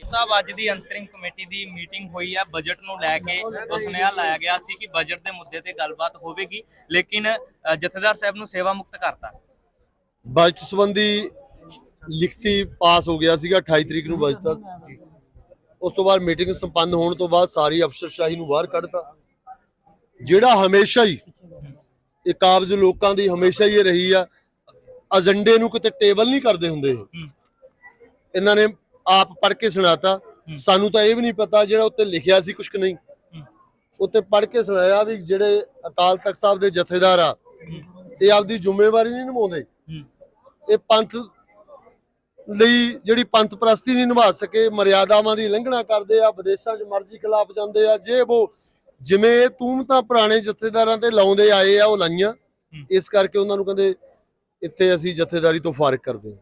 ਸਾਹਿਬ ਅੱਜ ਦੀ ਅੰਤਰਿਮ ਕਮੇਟੀ ਦੀ ਮੀਟਿੰਗ ਹੋਈ ਹੈ ਬਜਟ ਨੂੰ ਲੈ ਕੇ ਉਹ ਸੁਨੇਹਾ ਲਾਇਆ ਗਿਆ ਸੀ ਕਿ ਬਜਟ ਦੇ ਮੁੱਦੇ ਤੇ ਗੱਲਬਾਤ ਹੋਵੇਗੀ ਲੇਕਿਨ ਜਥੇਦਾਰ ਸਾਹਿਬ ਨੂੰ ਸੇਵਾ ਮੁਕਤ ਕਰਤਾ। ਬਜਟ ਸੰਬੰਧੀ ਲਿਖਤੀ ਪਾਸ ਹੋ ਗਿਆ ਸੀਗਾ 28 ਤਰੀਕ ਨੂੰ ਬਜਟ ਦਾ। ਉਸ ਤੋਂ ਬਾਅਦ ਮੀਟਿੰਗ ਸੰਪੰਨ ਹੋਣ ਤੋਂ ਬਾਅਦ ਸਾਰੀ ਅਫਸਰਸ਼ਾਹੀ ਨੂੰ ਬਾਹਰ ਕੱਢਤਾ। ਜਿਹੜਾ ਹਮੇਸ਼ਾ ਹੀ ਇਹ ਕਾਬਜ਼ ਲੋਕਾਂ ਦੀ ਹਮੇਸ਼ਾ ਹੀ ਇਹ ਰਹੀ ਆ ਏਜੰਡੇ ਨੂੰ ਕਿਤੇ ਟੇਬਲ ਨਹੀਂ ਕਰਦੇ ਹੁੰਦੇ। ਇਹ। ਇਹਨਾਂ ਨੇ ਆਪ ਪੜ੍ਹ ਕੇ ਸੁਣਾਤਾ। ਸਾਨੂੰ ਤਾਂ ਇਹ ਵੀ ਨਹੀਂ ਪਤਾ ਜਿਹੜਾ ਉੱਤੇ ਲਿਖਿਆ ਸੀ ਕੁਛ ਕਿ ਨਹੀਂ। ਉੱਤੇ ਪੜ੍ਹ ਕੇ ਸੁਣਾਇਆ ਵੀ ਜਿਹੜੇ ਅਕਾਲ ਤਖਤ ਸਾਹਿਬ ਦੇ ਜਥੇਦਾਰ ਆ ਇਹ ਆਪਦੀ ਜ਼ਿੰਮੇਵਾਰੀ ਨਹੀਂ ਨਿਭਾਉਂਦੇ। ਇਹ ਪੰਥ ਲਈ ਜਿਹੜੀ ਪੰਥ ਪ੍ਰਸਤੀ ਨਹੀਂ ਨਿਭਾ ਸਕੇ ਮਰਿਆਦਾਵਾਂ ਦੀ ਲੰਘਣਾ ਕਰਦੇ ਆ ਵਿਦੇਸ਼ਾਂ 'ਚ ਮਰਜ਼ੀ ਖਿਲਾਫ ਜਾਂਦੇ ਆ ਜੇ ਉਹ ਜਿਵੇਂ ਇਹ ਤੂਮਤਾਂ ਪੁਰਾਣੇ ਜਥੇਦਾਰਾਂ ਤੇ ਲਾਉਂਦੇ ਆਏ ਆ ਉਹ ਲਾਈਆਂ। ਇਸ ਕਰਕੇ ਉਹਨਾਂ ਨੂੰ ਕਹਿੰਦੇ ਇੱਥੇ ਅਸੀਂ ਜਥੇਦਾਰੀ ਤੋਂ ਫਾਰਗ ਕਰਦੇ ਹਾਂ।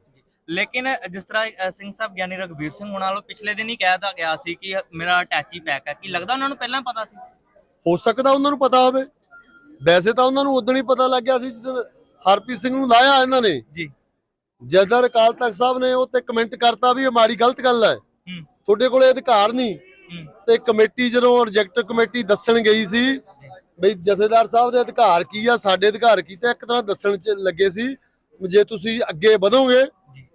ਲੇਕਿਨ ਜਿਸ ਤਰ੍ਹਾਂ ਸਿੰਘ ਸਾਹਿਬ ਗਿਆਨੀ ਰਘਬੀਰ ਸਿੰਘ ਹੋਣਾ ਵੱਲੋਂ ਪਿਛਲੇ ਦਿਨ ਹੀ ਕਹਿਤਾ ਗਿਆ ਸੀ ਕਿ ਮੇਰਾ ਅਟੈਚੀ ਪੈਕ ਹੈ। ਕੀ ਲੱਗਦਾ ਉਹਨਾਂ ਨੂੰ ਪਹਿਲਾਂ ਪਤਾ ਸੀ? ਹੋ ਸਕਦਾ ਉਹਨਾਂ ਨੂੰ ਪਤਾ ਹੋਵੇ। ਵੈਸੇ ਤਾਂ ਉਹਨਾਂ ਨੂੰ ਉਦੋਂ ਹੀ ਪਤਾ ਲੱਗ ਗਿਆ ਸੀ ਜਦੋਂ ਹਰਪ੍ਰੀਤ ਸਿੰਘ ਨੂੰ ਲਾਇਆ ਇਹਨਾਂ ਨੇ। ਜੀ। ਜਦਰ ਅਕਾਲ ਤਖਤ ਸਾਹਿਬ ਨੇ ਉਹ ਤੇ ਕਮੈਂਟ ਕਰਤਾ ਵੀ ਇਹ ਮਾੜੀ ਗਲਤ ਗੱਲ ਹੈ। ਤੁਹਾਡੇ ਕੋਲੇ ਅਧਿਕਾਰ ਨਹੀਂ। ਤੇ ਕਮੇਟੀ ਜਦੋਂ ਰਿਜੈਕਟ ਕਮੇਟੀ ਦੱਸਣ ਗਈ ਸੀ ਬਈ ਜਥੇਦਾਰ ਸਾਹਿਬ ਦੇ ਅਧਿਕਾਰ ਕੀ ਆ ਸਾਡੇ ਅਧਿਕਾਰ ਕੀ ਤੇ ਇੱਕ ਤਰ੍ਹਾਂ ਦੱਸਣ ਚ ਲੱਗੇ ਸੀ ਜੇ ਤੁਸੀਂ ਅੱਗੇ ਵਧੋਗੇ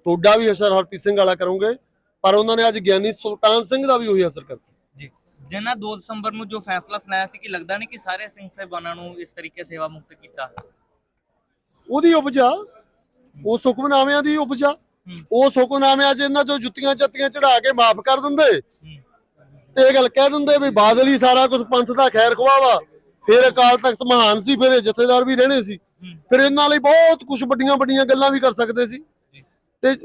ਤੁਹਾਡਾ ਵੀ ਅਸਰ ਹਰਪ੍ਰੀਤ ਸਿੰਘ ਵਾਲਾ ਕਰੋਗੇ ਪਰ ਉਹਨਾਂ ਨੇ ਅੱਜ ਗਿਆਨੀ ਸੁਲਤਾਨ ਸਿੰਘ ਦਾ ਵੀ ਉਹੀ ਅਸਰ ਕਰਤਾ। ਜੀ ਜਿਨ੍ਹਾਂ 2 ਦਸੰਬਰ ਨੂੰ ਜੋ ਫੈਸਲਾ ਸੁਣਾਇਆ ਸੀ ਕਿ ਲੱਗਦਾ ਨਹੀਂ ਕਿ ਸਾਰੇ ਸਿੰਘ ਸਾਹਿਬਾਨਾਂ ਨੂੰ ਇਸ ਤਰੀਕੇ ਸੇਵਾ ਮੁਕਤ ਕੀਤਾ? ਉਹਦੀ ਉਪਜਾ ਉਹ ਸੁਖਮਨਾਮਿਆਂ ਦੀ ਉਪਜਾ ਉਹ ਸੁਖਮਨਾਮਿਆਂ 'ਚ ਇਹਨਾਂ ਤੋਂ ਜੁੱਤੀਆਂ ਚੱਤੀਆਂ ਚੜਾ ਕੇ ਮਾਫ ਕਰ ਦਿੰਦੇ। ਤੇ ਇਹ ਗੱਲ ਕਹਿ ਦਿੰਦੇ ਵੀ ਬਾਦਲ ਹੀ ਸਾਰਾ ਕੁਝ ਪੰਥ ਦਾ ਖੈਰ ਖਵਾਹ ਵਾ। ਫਿਰ ਅਕਾਲ ਤਖਤ ਮਹਾਨ ਸੀ ਫਿਰ ਜਥੇਦਾਰ ਵੀ ਰਹਿਣੇ ਸੀ। ਫਿਰ ਇਹਨਾਂ ਲਈ ਬਹੁਤ ਕੁਝ ਵੱਡੀਆਂ ਵੱਡੀਆਂ ਗੱਲਾਂ ਵੀ ਕਰ ਸਕਦੇ ਸੀ। ਤੇ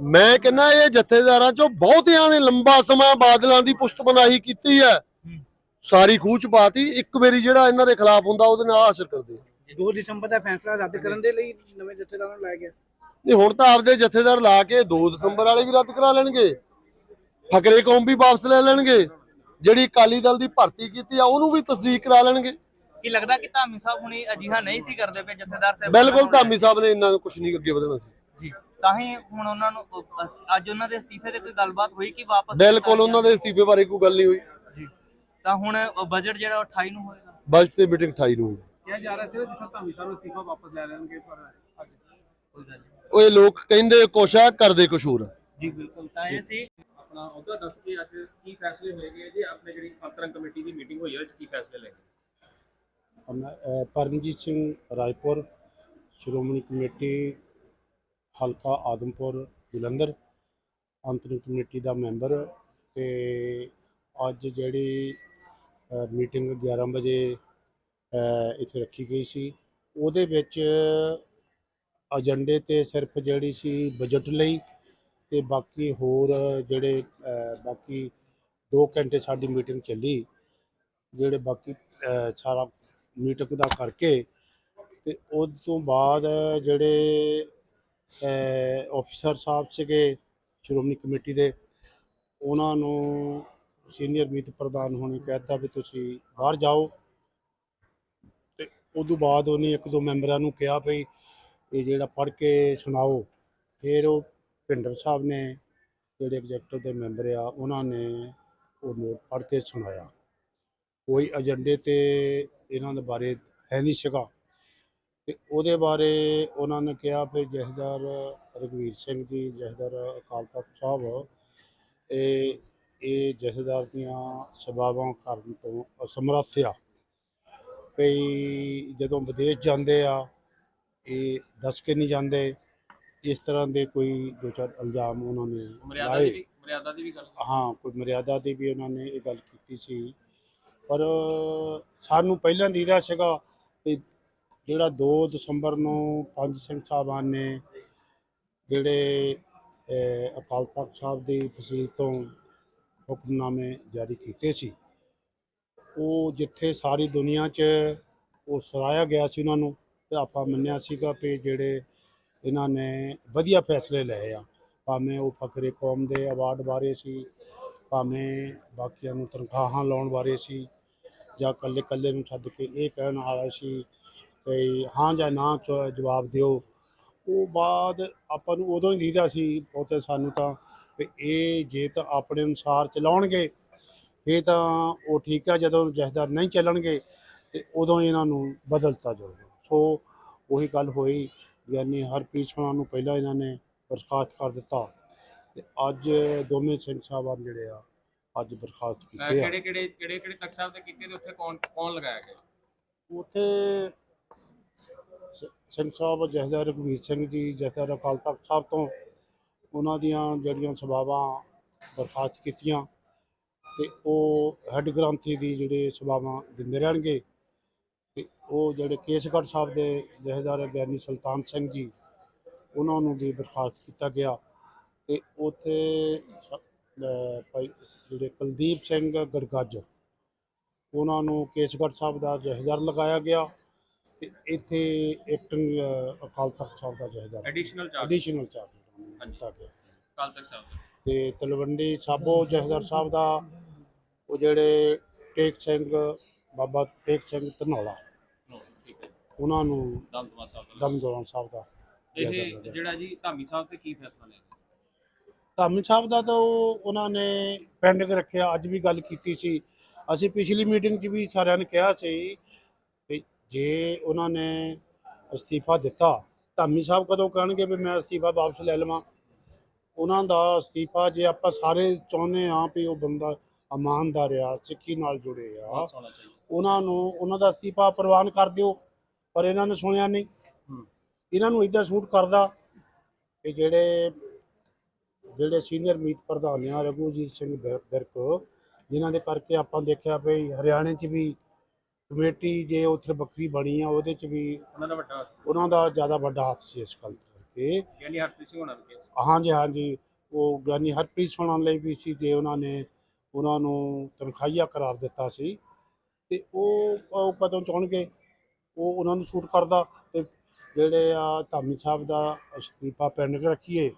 ਮੈਂ ਕਹਿੰਦਾ ਇਹ ਜਥੇਦਾਰਾਂ ਚੋਂ ਬਹੁਤਿਆਂ ਨੇ ਲੰਬਾ ਸਮਾਂ ਬਾਦਲਾਂ ਦੀ ਪੁਸ਼ਤ ਬਨਾਹੀ ਕੀਤੀ ਹੈ। ਸਾਰੀ ਖੂਚ ਪਾਤੀ ਇੱਕ ਵਾਰੀ ਜਿਹੜਾ ਇਹਨਾਂ ਦੇ ਖਿਲਾਫ ਹੁੰਦਾ ਉਹਦੇ ਨਾਲ ਅਸਰ ਕਰਦੇ ਆ। 2 ਦਸੰਬਰ ਦਾ ਫੈਸਲਾ ਰੱਦ ਕਰਨ ਦੇ ਲਈ ਨਵੇਂ ਜਥੇਦਾਰਾਂ ਨੂੰ ਲਾਇਆ ਗਿਆ। ਨਹੀਂ ਹੁਣ ਤਾਂ ਆਪਦੇ ਜਥੇਦਾਰ ਲਾ ਕੇ 2 ਦਸੰਬਰ ਵਾਲੇ ਵੀ ਰੱਦ ਕਰਾ ਲੈਣਗੇ। ਫਕਰੇ ਕੌਮ ਵੀ ਵਾਪਸ ਲੈ ਲੈਣਗੇ। ਜਿਹੜੀ ਅਕਾਲੀ ਦਲ ਦੀ ਭਰਤੀ ਕੀਤੀ ਆ ਉਹਨੂੰ ਵੀ ਤਸਦੀਕ ਕਰਾ ਲੈਣਗੇ। ਕੀ ਲੱਗਦਾ ਕਿ ਧਾਮੀ ਸਾਹਿਬ ਹੁਣੇ ਅਜਿਹਾ ਨਹੀਂ ਸੀ ਕਰਦੇ ਪਏ ਜਥੇਦਾਰ ਸਾਹਿਬ? ਬਿਲਕੁਲ ਧਾਮੀ ਸਾਹਿਬ ਨੇ ਇੰਨਾ ਕੁਝ ਨਹੀਂ ਅੱਗੇ ਵਧਣਾ ਸੀ। ਜੀ। ਤਾਂ ਹੀ ਹੁਣ ਉਹਨਾਂ ਨੂੰ ਅ, ਅੱਜ ਉਹਨਾਂ ਦੇ ਅਸਤੀਫੇ ਤੇ ਕੋਈ ਗੱਲਬਾਤ ਹੋਈ ਕਿ ਵਾਪਸ ਬਿਲਕੁਲ ਉਹਨਾਂ ਦੇ ਅਸਤੀਫੇ ਬਾਰੇ ਕੋਈ ਗੱਲ ਨਹੀਂ ਹੋਈ। ਜੀ। ਤਾਂ ਹੁਣ ਬਜਟ ਜਿਹੜਾ ਉਹ 28 ਨੂੰ ਹੋਏਗਾ। ਬਜਟ ਤੇ ਮੀਟਿੰਗ 28 ਨੂੰ ਹੋਈ। ਕਿਹਾ ਜਾ ਰਿਹਾ ਸੀ ਜਿਸ ਤਰ੍ਹਾਂ ਧਾਮੀ ਸਾਹਿਬ ਅਸਤੀਫਾ ਵਾਪਸ ਲੈ ਲੈਣਗੇ ਪਰ ਅੱਜ ਕੋਈ ਗੱਲ ਨਹੀਂ। ਉਹ ਇਹ ਲੋਕ ਕਹਿੰਦੇ ਕੁਛ ਆ ਕਰਦੇ ਕੁਛ ਹੋਰ ਆ। ਜੀ ਬਿਲਕੁਲ। ਤਾਂ ਇਹ ਸੀ। ਆਪਣਾ ਉਹਦਾ ਦੱਸ ਕੇ ਅੱਜ ਕੀ ਫੈਸਲੇ ਹੋਏਗੇ ਜੀ? ਆਪਣੇ ਜਿਹੜੀ ਅੰਤਰੰਗ ਕਮੇਟੀ ਦੀ ਮੀਟਿੰਗ ਹੋਈ ਹੈ ਉਹ 'ਚ ਕੀ ਫੈਸਲੇ ਲਏ ਮੈਂ, ਅਹ, ਪਰਮਜੀਤ ਸਿੰਘ ਰਾਏਪੁਰ ਸ਼੍ਰੋਮਣੀ ਕਮੇਟੀ ਹਲਕਾ ਆਦਮਪੁਰ ਜਲੰਧਰ ਅੰਤਰਿਮ ਕਮੇਟੀ ਦਾ ਮੈਂਬਰ ਤੇ ਅੱਜ ਜਿਹੜੀ ਮੀਟਿੰਗ 11 ਵਜੇ ਇੱਥੇ ਰੱਖੀ ਗਈ ਸੀ। ਉਹਦੇ ਵਿੱਚ ਏਜੰਡੇ ਤੇ ਸਿਰਫ ਜਿਹੜੀ ਸੀ ਬਜਟ ਲਈ ਤੇ ਬਾਕੀ ਹੋਰ ਜਿਹੜੇ ਬਾਕੀ 2 ਘੰਟੇ ਸਾਡੀ ਮੀਟਿੰਗ ਚੱਲੀ, ਜਿਹੜੇ ਬਾਕੀ ਸਾਰਾ ਮੀਟਿੰਗ ਦਾ ਕਰਕੇ ਤੇ ਉਸ ਤੋਂ ਬਾਅਦ ਜਿਹੜੇ ਅਫਸਰ ਸਾਹਿਬ ਸੀਗੇ, ਸ਼੍ਰੋਮਣੀ ਕਮੇਟੀ ਦੇ, ਉਹਨਾਂ ਨੂੰ ਸੀਨੀਅਰ ਮੀਤ ਪ੍ਰਧਾਨ ਹੋਣੀ ਕਹਿਤਾ ਵੀ ਤੁਸੀਂ ਬਾਹਰ ਜਾਓ। ਤੇ ਉਸ ਤੋਂ ਬਾਅਦ ਉਹਨੇ ਇੱਕ ਦੋ ਮੈਂਬਰਾਂ ਨੂੰ ਕਿਹਾ ਵੀ ਇਹ ਜਿਹੜਾ ਪੜ੍ਹ ਕੇ ਸੁਣਾਓ। ਫਿਰ ਉਹ ਭਿੰਡਰ ਸਾਹਿਬ ਨੇ ਜਿਹੜੇ ਐਗਜ਼ੈਕਟਿਵ ਦੇ ਮੈਂਬਰ ਆ, ਉਹਨਾਂ ਨੇ ਉਹ ਨੋਟ ਪੜ੍ਹ ਕੇ ਸੁਣਾਇਆ। ਕੋਈ ਏਜੰਡੇ ਤੇ ਇਹਨਾਂ ਦੇ ਬਾਰੇ ਹੈ ਨਹੀਂ ਸੀਗਾ। ਤੇ ਉਹਦੇ ਬਾਰੇ ਉਹਨਾਂ ਨੇ ਕਿਹਾ ਵੀ ਜਥੇਦਾਰ ਰਘਵੀਰ ਸਿੰਘ ਜੀ ਜਥੇਦਾਰ ਅਕਾਲ ਤਖਤ ਸਾਹਿਬ ਇਹ ਇਹ ਜਥੇਦਾਰ ਦੀਆਂ ਸੇਵਾਵਾਂ ਕਰਨ ਤੋਂ ਅਸਮਰੱਥ ਆ। ਕਈ ਜਦੋਂ ਵਿਦੇਸ਼ ਜਾਂਦੇ ਆ ਇਹ ਦੱਸ ਕੇ ਨਹੀਂ ਜਾਂਦੇ ਇਸ ਤਰ੍ਹਾਂ ਦੇ ਕੋਈ ਦੋ ਚਾਰ ਇਲਜ਼ਾਮ ਉਹਨਾਂ ਨੇ ਮਰਿਆਦਾ ਦੀ ਵੀ ਮਰਿਆਦਾ ਦੀ ਵੀ ਗੱਲ ਹਾਂ ਕੋਈ ਮਰਿਆਦਾ ਦੀ ਵੀ ਉਹਨਾਂ ਨੇ ਇਹ ਗੱਲ ਕੀਤੀ ਸੀ। ਪਰ ਸਾਨੂੰ ਪਹਿਲਾਂ ਦੀ ਦਾ ਸੀਗਾ ਕਿ ਜਿਹੜਾ 2 ਦਸੰਬਰ ਨੂੰ ਪੰਜ ਸਿੰਘ ਸਾਹਿਬਾਨ ਨੇ ਜਿਹੜੇ ਅਕਾਲ ਤਖਤ ਸਾਹਿਬ ਦੀ ਫਸੀਲ ਤੋਂ ਹੁਕਮਨਾਮੇ ਜਾਰੀ ਕੀਤੇ ਸੀ, ਉਹ ਜਿੱਥੇ ਸਾਰੀ ਦੁਨੀਆ 'ਚ ਉਹ ਸਰਾਇਆ ਗਿਆ ਸੀ ਉਹਨਾਂ ਨੂੰ ਤੇ ਆਪਾਂ ਮੰਨਿਆ ਸੀਗਾ ਕਿ ਜਿਹੜੇ ਇਹਨਾਂ ਨੇ ਵਧੀਆ ਫੈਸਲੇ ਲਏ ਆ, ਭਾਵੇਂ ਉਹ ਫਕਰੇ ਕੌਮ ਦੇ ਅਵਾਰਡ ਬਾਰੇ ਸੀ, ਭਾਵੇਂ ਬਾਕੀਆਂ ਨੂੰ ਤਨਖਾਹਾਂ ਲਾਉਣ ਬਾਰੇ ਸੀ ਜਾਂ ਕੱਲੇ ਕੱਲੇ ਨੂੰ ਛੱਡ ਕੇ ਇਹ ਕਹਿਣ ਵਾਲਾ ਸੀ ਕਿ ਹਾਂ ਜਾਂ ਨਾ ਜਵਾਬ ਦਿਓ। ਉਹ ਬਾਅਦ ਆਪਾਂ ਨੂੰ ਉਦੋਂ ਹੀ ਦੀਦਾ ਸੀ ਬਹੁਤੇ ਸਾਨੂੰ ਤਾਂ ਵੀ ਇਹ ਜੇ ਤਾਂ ਆਪਣੇ ਅਨੁਸਾਰ ਚਲਾਉਣਗੇ ਇਹ ਤਾਂ ਉਹ ਠੀਕ ਆ ਜਦੋਂ ਜਥੇਦਾਰ ਨਹੀਂ ਚੱਲਣਗੇ ਤੇ ਉਦੋਂ ਇਹਨਾਂ ਨੂੰ ਬਦਲਤਾ ਜਾਊਗਾ। ਸੋ ਉਹੀ ਗੱਲ ਹੋਈ ਯਾਨੀ ਹਰਪ੍ਰੀਤ ਸਿੰਘ ਨੂੰ ਪਹਿਲਾਂ ਇਹਨਾਂ ਨੇ ਬਰਖਾਸਤ ਕਰ ਦਿੱਤਾ ਤੇ ਅੱਜ ਦੋਵੇਂ ਸਿੰਘ ਸਾਹਿਬਾਨ ਜਿਹੜੇ ਆ ਅੱਜ ਬਰਖਾਸਤ ਕੀਤੇ ਆ। ਕਿਹੜੇ ਕਿਹੜੇ ਕਿਹੜੇ ਕਿਹੜੇ ਤਖਤ ਸਾਹਿਬ ਤੇ ਕੀਤੇ ਤੇ ਉੱਥੇ ਕੌਣ ਕੌਣ ਲਗਾਇਆ ਗਿਆ? ਉੱਥੇ ਸਿੰਘ ਸਾਹਿਬ, ਜਥੇਦਾਰ ਰਘਵੀਰ ਸਿੰਘ ਜੀ, ਜਥੇਦਾਰ ਅਕਾਲ ਤਖਤ ਸਾਹਿਬ ਤੋਂ ਉਹਨਾਂ ਦੀਆਂ ਜਿਹੜੀਆਂ ਸਭਾਵਾਂ ਬਰਖਾਸਤ ਕੀਤੀਆਂ ਤੇ ਉਹ ਹੈੱਡ ਗ੍ਰੰਥੀ ਦੀ ਜਿਹੜੇ ਸਭਾਵਾਂ ਦਿੰਦੇ ਰਹਿਣਗੇ ਤੇ ਉਹ ਜਿਹੜੇ ਕੇਸਗੜ੍ਹ ਸਾਹਿਬ ਦੇ ਜਥੇਦਾਰ ਗਿਆਨੀ ਸੁਲਤਾਨ ਸਿੰਘ ਜੀ, ਉਹਨਾਂ ਨੂੰ ਵੀ ਬਰਖਾਸਤ ਕੀਤਾ ਗਿਆ ਤੇ ਉੱਥੇ ਭਾਈ ਜਿਹੜੇ ਕੁਲਦੀਪ ਸਿੰਘ ਗੜਗੱਜ, ਉਹਨਾਂ ਨੂੰ ਕੇਸਗੜ੍ਹ ਸਾਹਿਬ ਦਾ ਜਥੇਦਾਰ ਲਗਾਇਆ ਗਿਆ ਤੇ ਇੱਥੇ ਐਕਟਿੰਗ ਅਕਾਲ ਤਖਤ ਸਾਹਿਬ ਦਾ ਜਥੇਦਾਰ ਐਡੀਸ਼ਨਲ ਚਾਰਜ ਐਡੀਸ਼ਨਲ ਚਾਰਜ ਦਿੱਤਾ ਗਿਆ। ਕੱਲ ਤੱਕ ਸਾਹਿਬ ਦਾ। ਤੇ ਤਲਵੰਡੀ ਸਾਬੋ ਜਥੇਦਾਰ ਸਾਹਿਬ ਦਾ ਉਹ ਜਿਹੜੇ ਟੇਕ ਸਿੰਘ ਬਾਬਾ ਟੇਕ ਸਿੰਘ ਧਨੌਲਾ ਨੋ, ਠੀਕ ਹੈ ਉਹਨਾਂ ਨੂੰ ਦਮਦਮਾ ਸਾਹਿਬ ਦਾ। ਦਮਦਮਾ ਸਾਹਿਬ ਦਾ ਇਹ। ਜਿਹੜਾ ਜੀ ਧਾਮੀ ਸਾਹਿਬ ਤੇ ਕੀ ਫੈਸਲਾ ਲਿਆ? ਧਾਮੀ ਸਾਹਿਬ ਦਾ ਤਾਂ ਉਹ ਉਹਨਾਂ ਨੇ ਪੈਂਡਿੰਗ ਰੱਖਿਆ ਅੱਜ ਵੀ ਗੱਲ ਕੀਤੀ ਸੀ। ਅਸੀਂ ਪਿਛਲੀ ਮੀਟਿੰਗ 'ਚ ਵੀ ਸਾਰਿਆਂ ਨੇ ਕਿਹਾ ਸੀ ਜੇ ਉਹਨਾਂ ਨੇ ਅਸਤੀਫਾ ਦਿੱਤਾ ਧਾਮੀ ਸਾਹਿਬ ਕਦੋਂ ਕਹਿਣਗੇ ਵੀ ਮੈਂ ਅਸਤੀਫਾ ਵਾਪਸ ਲੈ ਲਵਾਂ? ਉਹਨਾਂ ਦਾ ਅਸਤੀਫਾ ਜੇ ਆਪਾਂ ਸਾਰੇ ਚਾਹੁੰਦੇ ਹਾਂ ਵੀ ਉਹ ਬੰਦਾ ਇਮਾਨਦਾਰ ਆ ਸਿੱਖੀ ਨਾਲ ਜੁੜੇ ਆ ਉਹਨਾਂ ਨੂੰ ਉਹਨਾਂ ਦਾ ਅਸਤੀਫਾ ਪ੍ਰਵਾਨ ਕਰ ਦਿਓ ਪਰ ਇਹਨਾਂ ਨੇ ਸੁਣਿਆ ਨਹੀਂ। ਇਹਨਾਂ ਨੂੰ ਇਦਾਂ ਸੂਟ ਕਰਦਾ ਕਿ ਜਿਹੜੇ ਜਿਹੜੇ ਸੀਨੀਅਰ ਮੀਤ ਪ੍ਰਧਾਨ ਆ ਰਘੂਜੀਤ ਸਿੰਘ ਬਿਰ- ਬਿਰਕ ਜਿਨ੍ਹਾਂ ਦੇ ਕਰਕੇ ਆਪਾਂ ਦੇਖਿਆ ਵੀ ਹਰਿਆਣੇ 'ਚ ਵੀ ਕਮੇਟੀ ਜੇ ਉੱਥੇ ਬੱਕਰੀ ਬਣੀ ਆ ਉਹਦੇ 'ਚ ਵੀ ਉਹਨਾਂ ਦਾ ਵੱਡਾ ਉਹਨਾਂ ਦਾ ਜ਼ਿਆਦਾ ਵੱਡਾ ਹੱਥ ਸੀ ਇਸ ਗੱਲ ਕਰਕੇ। ਯਾਨੀ ਹਰਪ੍ਰੀਤ ਸਿੰਘ ਹੋਣਾ ਦਾ ਕੇਸ ਹਾਂਜੀ ਹਾਂਜੀ। ਉਹ ਗਿਆਨੀ ਹਰਪ੍ਰੀਤ ਸੁਣਨ ਲਈ ਵੀ ਸੀ ਜੇ ਉਹਨਾਂ ਨੇ ਉਹਨਾਂ ਨੂੰ ਤਨਖਾਹੀਆ ਕਰਾਰ ਦਿੱਤਾ ਸੀ। ਤੇ ਉਹ ਉਹ ਕਦੋਂ ਚਾਹਣਗੇ? ਉਹ ਉਹਨਾਂ ਨੂੰ ਛੂਟ ਕਰਦਾ ਤੇ ਜਿਹੜੇ ਆ ਧਾਮੀ ਸਾਹਿਬ ਦਾ ਅਸਤੀਫਾ ਪੈਂਡਿੰਗ ਰੱਖੀਏ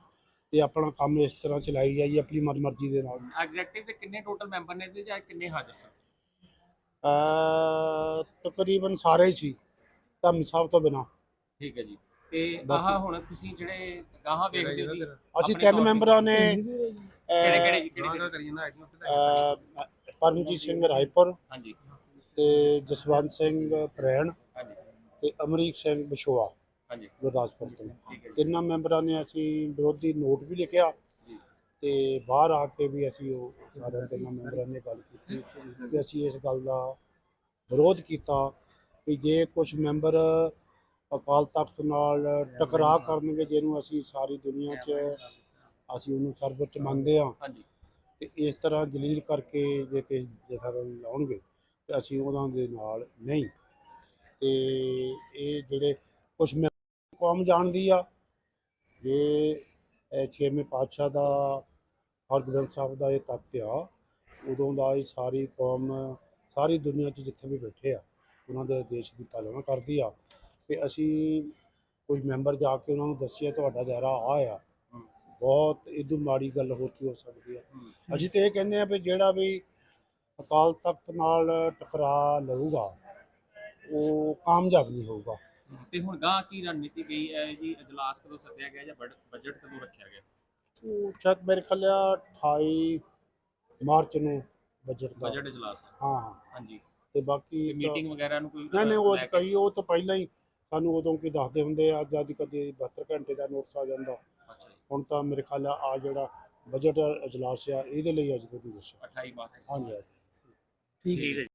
ਤੇ ਆਪਣਾ ਕੰਮ ਇਸ ਤਰ੍ਹਾਂ ਚਲਾਈ ਜਾਈਏ ਆਪਣੀ ਮਨਮਰਜ਼ੀ ਦੇ ਨਾਲ। ਐਗਜ਼ੈਕਟਿਵ ਦੇ ਕਿੰਨੇ ਟੋਟਲ ਮੈਂਬਰ ਨੇ ਤੇ ਜਾਂ ਕਿੰਨੇ ਹਾਜ਼ਰ ਸਨ? ਤਕਰੀਬਨ ਸਾਰੇ ਹੀ ਸੀ। ਧਾਮੀ ਸਾਹਿਬ ਤੋਂ ਬਿਨਾ। ਠੀਕ ਹੈ ਜੀ। ਤੇ ਆਹ ਹੁਣ ਤੁਸੀਂ ਜਿਹੜੇ ਗਾਹਾਂ ਵੇਖਦੇ ਹੋ ਜੀ? ਅਸੀਂ ਤਿੰਨ ਮੈਂਬਰਾਂ ਨੇ ਕਿਹੜੇ ਉੱਤੇ ਪਰਮਜੀਤ ਸਿੰਘ ਰਾਏਪੁਰ ਹਾਂਜੀ। ਤੇ ਜਸਵੰਤ ਸਿੰਘ ਪ੍ਰੈਣ ਹਾਂਜੀ। ਤੇ ਅਮਰੀਕ ਸਿੰਘ ਬਿਸ਼ੋਆ ਹਾਂਜੀ। ਗੁਰਦਾਸਪੁਰ ਤੋਂ। ਠੀਕ ਹੈ ਜੀ। ਤਿੰਨਾਂ ਮੈਂਬਰਾਂ ਨੇ ਅਸੀਂ ਵਿਰੋਧੀ ਨੋਟ ਵੀ ਲਿਖਿਆ। ਤੇ ਬਾਹਰ ਆ ਕੇ ਵੀ ਅਸੀਂ ਉਹ ਸਾਰਿਆਂ ਤਿੰਨਾਂ ਮੈਂਬਰਾਂ ਨੇ ਗੱਲ ਕੀਤੀ ਕਿ ਅਸੀਂ ਇਸ ਗੱਲ ਦਾ ਵਿਰੋਧ ਕੀਤਾ ਕਿ ਜੇ ਕੁਝ ਮੈਂਬਰ ਅਕਾਲ ਤਖਤ ਨਾਲ ਟਕਰਾਅ ਕਰਨਗੇ ਜਿਹਨੂੰ ਅਸੀਂ ਸਾਰੀ ਦੁਨੀਆ 'ਚ ਅਸੀਂ ਉਹਨੂੰ ਸਰਵਉੱਚ ਮੰਨਦੇ ਹਾਂ। ਤੇ ਇਸ ਤਰ੍ਹਾਂ ਜਲੀਲ ਕਰਕੇ ਜੇ ਕਿ ਜਥੇਦਾਰ ਲਾਉਣਗੇ ਤੇ ਅਸੀਂ ਉਹਨਾਂ ਦੇ ਨਾਲ ਨਹੀਂ। ਤੇ ਇਹ ਜਿਹੜੇ ਕੁਝ ਕੌਮ ਜਾਣਦੀ ਆ ਜੇ ਇਹ ਛੇਵੇਂ ਪਾਤਸ਼ਾਹ ਦਾ ਹਰਗੋਬਿੰਦ ਸਾਹਿਬ ਦਾ ਇਹ ਤਖਤ ਆ, ਉਦੋਂ ਦਾ ਇਹ ਸਾਰੀ ਕੌਮ, ਸਾਰੀ ਦੁਨੀਆ 'ਚ ਜਿੱਥੇ ਵੀ ਬੈਠੇ ਆ, ਉਹਨਾਂ ਦੇ ਦੇਸ਼ ਦੀ ਪਾਲਣਾ ਕਰਦੀ ਆ। ਤੇ ਅਸੀਂ ਕੋਈ ਮੈਂਬਰ ਜਾ ਕੇ ਉਹਨਾਂ ਨੂੰ ਦੱਸਿਆ ਤੁਹਾਡਾ ਦਾਇਰਾ ਆ ਆ। ਬਹੁਤ ਇਦੋਂ ਮਾੜੀ ਗੱਲ ਹੋਰ ਕੀ ਹੋ ਸਕਦੀ ਆ। ਅਸੀਂ ਤੇ ਇਹ ਕਹਿੰਦੇ ਆ ਵੀ ਜਿਹੜਾ ਵੀ ਅਕਾਲ ਤਖਤ ਨਾਲ ਟਕਰਾ ਲਊਗਾ, ਉਹ ਕਾਮਯਾਬ ਨਹੀਂ ਹੋਊਗਾ। ਤੇ ਹੁਣ ਗਾਂ ਕੀ ਰਣਨੀਤੀ ਗਈ ਹੈ ਜੀ? ਇਜਲਾਸ ਕਦੋਂ ਸੱਦਿਆ ਗਿਆ ਜਾਂ ਬਜਟ ਕਦੋਂ ਰੱਖਿਆ ਗਿਆ? ਸ਼ਾਇਦ ਮੇਰੇ ਖਿਆਲ ਆ 28 ਮਾਰਚ ਨੂੰ ਬਜਟ ਦਾ। ਬਜਟ ਇਜਲਾਸ ਹੈ ਹਾਂ। ਹਾਂਜੀ। ਤੇ ਬਾਕੀ ਤੇ ਮੀਟਿੰਗ ਵਗੈਰਾ ਨੂੰ ਕੋਈ ਨਹੀਂ ਨਹੀਂ ਉਹ ਕਈ ਉਹ ਤਾਂ ਪਹਿਲਾਂ ਹੀ ਸਾਨੂੰ ਉਦੋਂ ਕੀ ਦੱਸਦੇ ਹੁੰਦੇ ਆ ਅੱਜ ਅੱਜ ਕਦੇ 72 ਘੰਟੇ ਦਾ ਨੋਟਿਸ ਆ ਜਾਂਦਾ। ਹੁਣ ਤਾਂ ਮੇਰੇ ਖਿਆਲ ਆ ਜਿਹੜਾ ਬਜਟ ਇਜਲਾਸ ਆ ਇਹਦੇ ਲਈ ਅੱਜ ਨਹੀਂ ਦੱਸਿਆ 28 ਮਾਰਚ। ਹਾਂਜੀ ਹਾਂਜੀ। ਠੀਕ ਹੈ